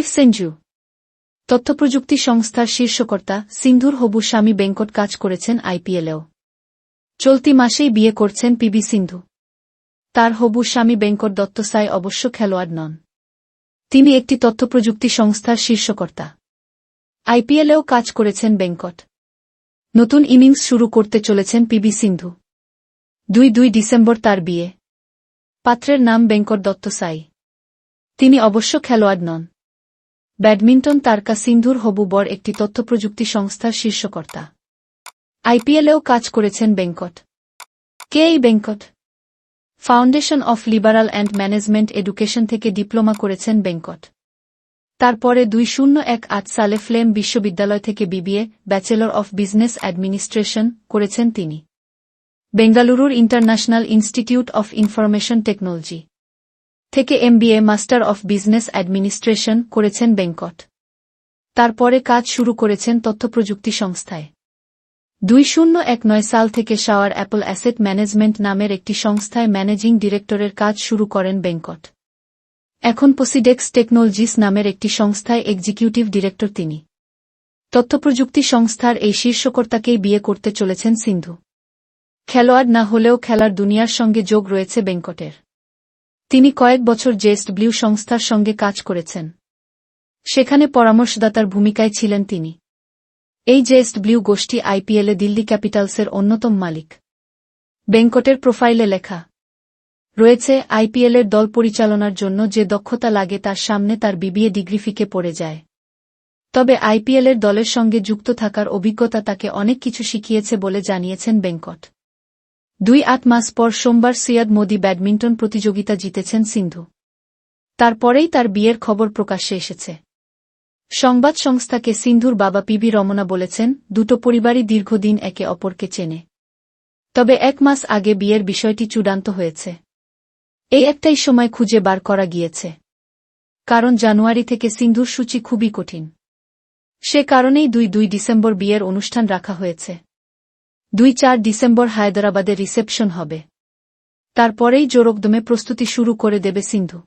শিব সেঞ্জু তথ্যপ্রযুক্তি সংস্থার শীর্ষকর্তা সিন্ধুর হবু স্বামী বেঙ্কট কাজ করেছেন আইপিএলেও। চলতি মাসেই বিয়ে করছেন পিবি সিন্ধু। তার হবু স্বামী বেঙ্কট দত্ত সাই অবশ্য খেলোয়াড় নন। তিনি একটি তথ্যপ্রযুক্তি সংস্থার শীর্ষকর্তা। আইপিএলেও কাজ করেছেন বেঙ্কট। নতুন ইনিংস শুরু করতে চলেছেন পিবি সিন্ধু। দুই দুই ডিসেম্বর তার বিয়ে। পাত্রের নাম বেঙ্কট দত্ত সাই তিনি অবশ্য খেলোয়াড় নন। ব্যাডমিন্টন তারকা সিন্ধুর হবু বর একটি তথ্যপ্রযুক্তি সংস্থার শীর্ষকর্তা। আইপিএলেও কাজ করেছেন বেঙ্কট। কে এই Venkat? Foundation of liberal and management education থেকে ডিপ্লোমা করেছেন বেঙ্কট। তারপরে দুই শূন্য এক আট সালে ফ্লেম বিশ্ববিদ্যালয় থেকে BBA, bachelor of business administration করেছেন তিনি। বেঙ্গালুরুর international institute of information technology. থেকে MBA master of business administration করেছেন বেঙ্কট। তারপরে কাজ শুরু করেছেন তথ্যপ্রযুক্তি সংস্থায়। দুই শূন্য এক নয় সাল থেকে শাওয়ার অ্যাপল অ্যাসেট ম্যানেজমেন্ট নামের একটি সংস্থায় ম্যানেজিং ডিরেক্টরের কাজ শুরু করেন বেঙ্কট। এখন পসিডেক্স টেকনোলজিস নামের একটি সংস্থায় এক্সিকিউটিভ ডিরেক্টর তিনি। তথ্যপ্রযুক্তি সংস্থার এই শীর্ষকর্তাকেই বিয়ে করতে চলেছেন সিন্ধু। খেলোয়াড় না হলেও খেলার দুনিয়ার সঙ্গে যোগ রয়েছে বেঙ্কটের। তিনি কয়েক বছর জেস্ট ব্লিউ সংস্থার সঙ্গে কাজ করেছেন। সেখানে পরামর্শদাতার ভূমিকায় ছিলেন তিনি। এই জেস্ট ব্লিউ গোষ্ঠী আইপিএলে দিল্লি ক্যাপিটালসের অন্যতম মালিক। বেঙ্কটের প্রোফাইলে লেখা, রয়েছে আইপিএলের দল পরিচালনার জন্য যে দক্ষতা লাগে তার সামনে তার বিবিএ ডিগ্রি ফিকে পড়ে যায়। তবে আইপিএলের দলের সঙ্গে যুক্ত থাকার অভিজ্ঞতা তাকে অনেক কিছু শিখিয়েছে বলে জানিয়েছেন বেঙ্কট। দুই আট মাস পর সোমবার সিয়াদ মোদি ব্যাডমিন্টন প্রতিযোগিতা জিতেছেন সিন্ধু। তারপরেই তার বিয়ের খবর প্রকাশ্যে এসেছে। সংবাদ সংস্থাকে সিন্ধুর বাবা পিবি রমনা বলেছেন, দুটো পরিবারই দীর্ঘদিন একে অপরকে চেনে। তবে এক মাস আগে বিয়ের বিষয়টি চূড়ান্ত হয়েছে। এই একটাই সময় খুঁজে বার করা গিয়েছে। কারণ জানুয়ারি থেকে সিন্ধুর সূচি খুবই কঠিন। সে কারণেই দুই দুই ডিসেম্বর বিয়ের অনুষ্ঠান রাখা হয়েছে। দুই চার ডিসেম্বর হায়দরাবাদে রিসেপশন হবে। তারপরেই জোরকদমে প্রস্তুতি শুরু করে দেবে সিন্ধু।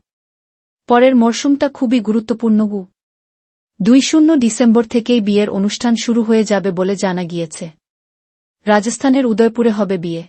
পরের মরশুমটা খুবই গুরুত্বপূর্ণ গু। দুই শূন্য ডিসেম্বর থেকেই বিয়ের অনুষ্ঠান শুরু হয়ে যাবে বলে জানা গিয়েছে। রাজস্থানের উদয়পুরে হবে বিয়ে।